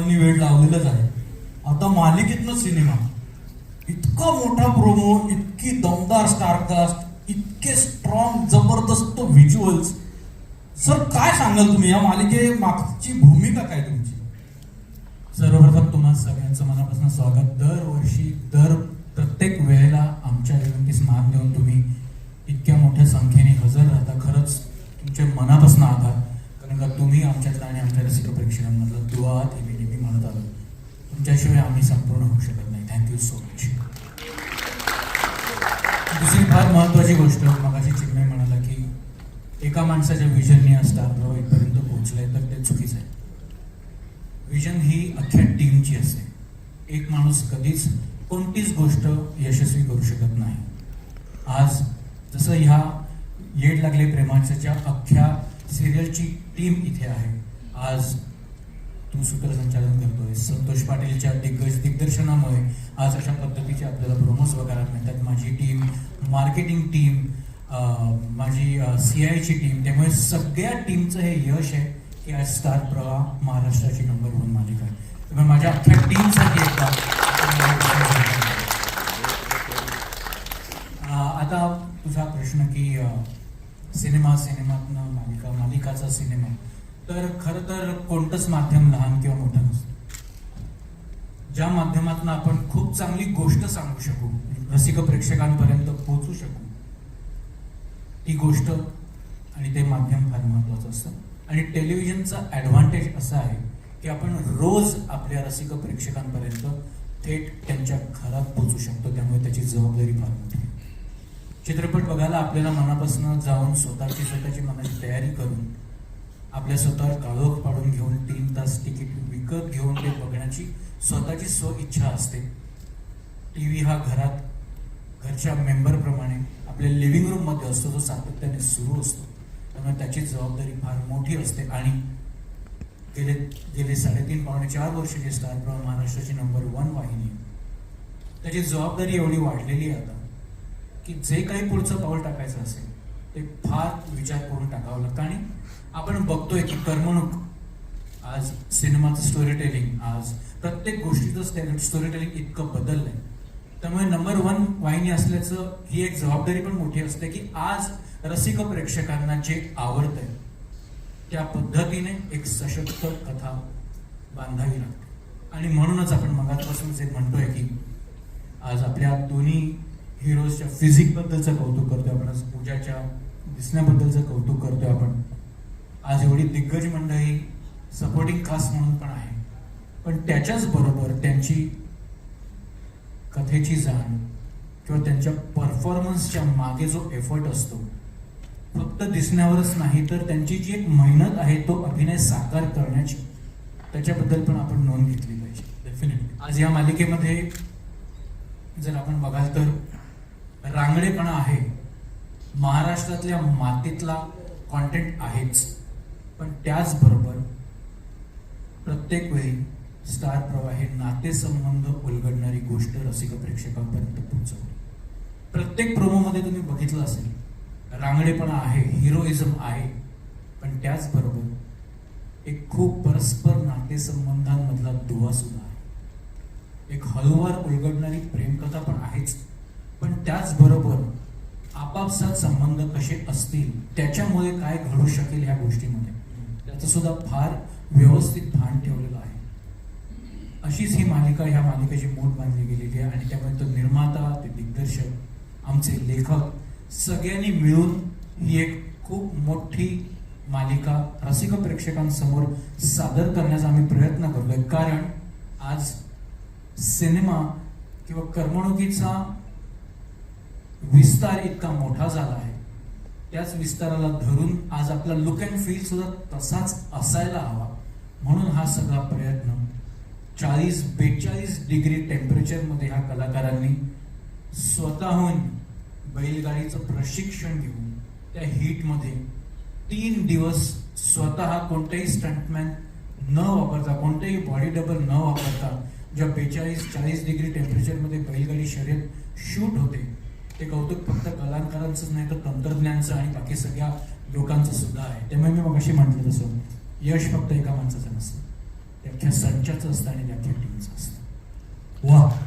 वेळ लावलेलाच आहे. आता मालिकेतनं सिनेमा. इतका मोठा प्रोमो इतकी दमदार स्टारकास्ट इतके स्ट्रॉंग जबरदस्त व्हिज्युअल्स सर काय सांगाल तुम्ही? या मालिके मागची भूमिका काय तुमची? सर्वप्रथम तुम्हा सगळ्यांचं मनापासून स्वागत. दरवर्षी दर प्रत्येक वेळेला आमच्या विनंतीस मान देऊन तुम्ही इतक्या मोठ्या संख्येने हजर राहता. खरंच तुमचे मनापासून आभार. कारण का तुम्ही आमच्यातला आणि आमच्या रसिक प्रेक्षकांमधलं दुआ हे म्हणत आलो. तुमच्याशिवाय आम्ही संपूर्ण होऊ शकत नाही. थँक्यू सो मच दुसरी फार महत्वाची गोष्ट मगाशी चिन्मय म्हणाला की एका माणसाच्या विजनने स्टार प्रवाह इथपर्यंत पोहोचलाय तर ते चुकीचं आहे. विजन ही अख्ख्या टीमची असते. एक माणूस कधीच कोणतीच गोष्ट यशस्वी करू शकत नाही. आज जसं ह्या येड लागले प्रेमाच्या अख्ख्या सिरियलची टीम इथे आहे आज तू सूत्रसंचालन करतोय संतोष पाटीलच्या दिग्गज दिग्दर्शनामुळे आज अशा पद्धतीचे आपल्याला प्रोमोज बघायला मिळतात. माझी टीम मार्केटिंग टीम माझी सी आयची टीम त्यामुळे सगळ्या टीमचं हे यश आहे की आज स्टार प्रवाह महाराष्ट्राची नंबर वन मालिका आहे. त्यामुळे माझ्या अख्ख्या टीमसाठी एकदा आता तुझा प्रश्न की सिनेमा सिनेमातनं मालिका मालिकाचा सिनेमा. तर खरं तर कोणतंच माध्यम लहान किंवा मोठं नसतं. ज्या माध्यमातून आपण खूप चांगली गोष्ट सांगू शकू रसिक प्रेक्षकांपर्यंत पोहोचू शकू ती गोष्ट आणि ते माध्यम फार महत्वाचं असतं. आणि टेलिव्हिजनचा ॲडव्हान्टेज असा आहे की आपण रोज आपल्या रसिक प्रेक्षकांपर्यंत थेट त्यांच्या घरात पोहोचू शकतो त्यामुळे त्याची जबाबदारी फार मोठी चित्रपट बघायला आपल्याला मनापासून जाऊन स्वतःची स्वतःची मनाची तयारी करून आपल्या स्वतः काळोख पाडून घेऊन तीन तास तिकीट विकत घेऊन ते बघण्याची स्वतःची स्व इच्छा असते. टी व्ही हा घरात घरच्या मेंबरप्रमाणे आपल्या लिव्हिंग रूममध्ये असतो तो सातत्याने सुरू असतो. त्यामुळे त्याची जबाबदारी फार मोठी असते. आणि गेले गेले साडेतीन पावणे चार वर्ष जे स्टार प्रवाह महाराष्ट्राची नंबर वन वाहिनी त्याची जबाबदारी एवढी वाढलेली आहे आता की जे काही पुढचं पाऊल टाकायचं असेल ते फार विचार करून टाकावं लागतं. आणि आपण बघतोय की करमणूक आज सिनेमाचं स्टोरी टेलिंग आज प्रत्येक गोष्टीचं स्टोरी टेलिंग इतकं बदललंय. त्यामुळे नंबर वन वाहिनी असल्याचं ही एक जबाबदारी पण मोठी असते की आज रसिक प्रेक्षकांना जे आवडतंय त्या पद्धतीने एक सशक्त कथा बांधावी लागते. आणि म्हणूनच आपण मगापासून जे म्हणतोय की आज आपल्या दोन्ही हिरोजच्या फिजिक बद्दलचं कौतुक करतोय आपण पूजाच्या दिसण्याबद्दलचं कौतुक करतोय आपण. आज एवढी दिग्गज मंडळी सपोर्टिंग खास म्हणून पण आहे. पण त्याच्याच बरोबर त्यांची कथेची जाण किंवा त्यांच्या परफॉर्मन्सच्या मागे जो एफर्ट असतो फक्त दिसण्यावरच नाही तर त्यांची जी एक मेहनत आहे तो अभिनय साकार करण्याची त्याच्याबद्दल पण आपण नोंद घेतली पाहिजे. डेफिनेटली आज या मालिकेमध्ये जर आपण बघाल तर रांगडेपणा आहे. महाराष्ट्रातल्या मातीतला कॉन्टेंट आहेच. पण त्याचबरोबर प्रत्येक वेळी स्टार प्रवाह हे नातेसंबंध उलगडणारी गोष्ट रसिक प्रेक्षकांपर्यंत पोहोचवते. प्रत्येक प्रोमोमध्ये तुम्ही बघितलं असेल रांगडेपणा आहे हिरोइझम आहे. पण त्याचबरोबर एक खूप परस्पर नातेसंबंधांमधला दुवा सुद्धा आहे. एक हळूवार उलगडणारी प्रेमकथा पण त्याचबरोबर आपापसात संबंध कसे असतील त्याच्यामुळे काय घडू शकेल या गोष्टीमध्ये? त्याचं सुद्धा फार व्यवस्थित भान ठेवलेलं आहे. अशीच ही मालिका ह्या मालिकेची मोठ बांधली गेलेली आहे आणि त्यामुळे तो निर्माता ते दिग्दर्शक आमचे लेखक सगळ्यांनी मिळून ही एक खूप मोठी मालिका रसिक प्रेक्षकांसमोर सादर करण्याचा आम्ही प्रयत्न करतोय. कारण आज सिनेमा किंवा करमणुकीचा विस्तार इतका मोठा झाला आहे. त्याच विस्ताराला धरून आज आपला लुक अँड फील सुद्धा तसाच असायला हवा. म्हणून हा सगळा प्रयत्न चाळीस बेचाळीस डिग्री टेम्परेचरमध्ये ह्या कलाकारांनी स्वतःहून बैलगाडीचं प्रशिक्षण घेऊन त्या हीटमध्ये तीन दिवस स्वतः कोणताही स्टंटमॅन न वापरता कोणतेही बॉडी डबल न वापरता ज्या बेचाळीस चाळीस डिग्री टेम्परेचरमध्ये बैलगाडी शर्यत शूट होते ते कौतुक फक्त कलाकारांचंच नाही तर तंत्रज्ञांचं आणि बाकी सगळ्या लोकांचं सुद्धा आहे. त्यामुळे मी मगाशी म्हटलं तसं. यश फक्त एका माणसाचं नसतं. त्या संचाचं असतं आणि त्या टीमचं असतं. वा!